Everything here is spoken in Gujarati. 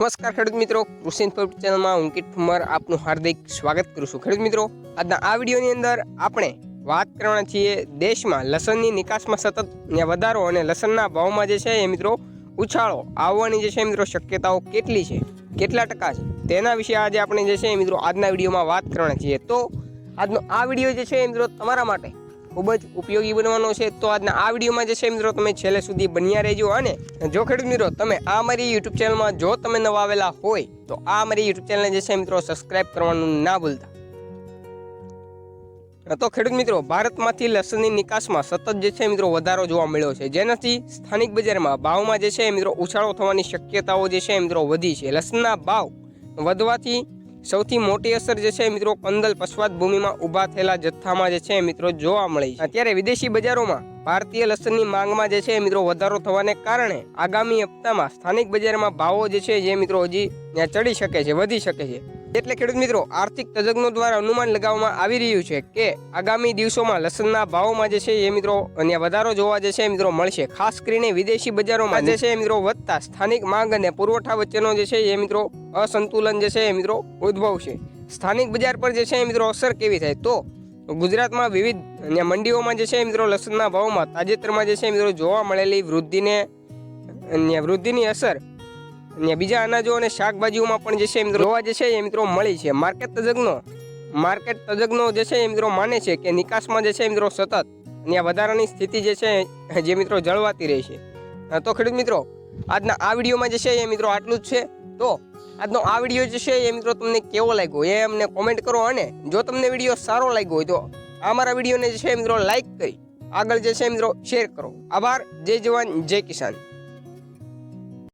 નમસ્કાર ખેડૂત મિત્રો, કૃષિ ઇન્ફોર્મેટ ચેનલમાં હું ઠુમર આપનું હાર્દિક સ્વાગત કરું છું. ખેડૂત મિત્રો, આજના આ વિડીયોની અંદર આપણે વાત કરવાના છીએ દેશમાં લસણની નિકાસમાં સતત વધારો અને લસણના ભાવમાં જે છે એ મિત્રો ઉછાળો આવવાની જે છે મિત્રો શક્યતાઓ કેટલી છે, કેટલા ટકા છે, તેના વિશે આજે આપણે જે છે મિત્રો આજના વિડીયોમાં વાત કરવાના છીએ. તો આજનો આ વીડિયો જે છે એ મિત્રો તમારા માટે ખૂબ જ ઉપયોગી બનવાનો છે તો આજના આ વિડીયોમાં જે છે મિત્રો તમે છેલ્લે સુધી બન્યા રહેજો અને જો ખેડૂત મિત્રો તમે આ મારી યુટ્યુબ ચેનલમાં જો તમે નવા આવેલા હોય તો આ મારી યુટ્યુબ ચેનલને જે છે મિત્રો સબસ્ક્રાઇબ કરવાનું ના ભૂલતા. તો ખેડૂત મિત્રો, ભારતમાંથી લસણની નિકાસમાં સતત જે છે મિત્રો વધારો જોવા મળ્યો છે. જેનાથી સ્થાનિક બજારમાં ભાવમાં જે છે મિત્રો ઉછાળો થવાની શક્યતાઓ જે છે મિત્રો વધી છે. લસણના ભાવ વધવાથી સૌથી મોટી અસર જે છે મિત્રો કંદલ પશ્વાત ભૂમિમાં ઊભા થયેલા જથ્થામાં જે છે મિત્રો જોવા મળી અત્યારે વિદેશી બજારોમાં ભારતીય લસણની માંગમાં જે છે મિત્રો વધારો થવાને કારણે આગામી હપ્તામાં સ્થાનિક બજારમાં ભાવો જે છે જે મિત્રો હજી ચડી શકે છે, વધી શકે છે. એટલે ખેડૂત મિત્રો, આર્થિક તજજ્ઞો દ્વારા અનુમાન લગાવવામાં આવી રહ્યું છે કે આગામી દિવસોમાં લસણના ભાવોમાં જે છે એ મિત્રો અને વધારો જોવા જે છે મિત્રો મળશે. ખાસ કરીને વિદેશી બજારોમાં જે છે મિત્રો વધતા સ્થાનિક માંગ અને પુરવઠા વચ્ચેનો જે છે એ મિત્રો અસંતુલન જે છે એ મિત્રો ઉદ્ભવશે. સ્થાનિક બજાર પર જે છે એ મિત્રો અસર કેવી થાય? તો ગુજરાતમાં વિવિધ મંડીઓમાં જે છે મિત્રો લસણના ભાવમાં તાજેતરમાં જે છે મિત્રો જોવા મળેલી વૃદ્ધિને વૃદ્ધિની અસર અને બીજા અનાજો અને શાકભાજીઓમાં પણ જે છે મિત્રો જોવા જે છે એ મિત્રો મળી છે. માર્કેટ તજજ્ઞો માર્કેટ તજજ્ઞો જે છે એ મિત્રો માને છે કે નિકાસમાં જે છે મિત્રો સતત અહીંયા વધારાની સ્થિતિ જે છે જે મિત્રો જળવાતી રહી છે. તો ખેડૂત મિત્રો, આજના આ વિડીયોમાં જે છે એ મિત્રો આટલું જ છે. તો આજનો આ વીડિયો જે છે એ મિત્રો તમને કેવો લાગ્યો એ અમને કોમેન્ટ કરો અને જો તમને વીડિયો સારો લાગ્યો હોય તો આ મારા વિડીયોને જે છે મિત્રો લાઈક કરી આગળ જે છે મિત્રો શેર કરો. આભાર, જય જવાન, જય કિસાન.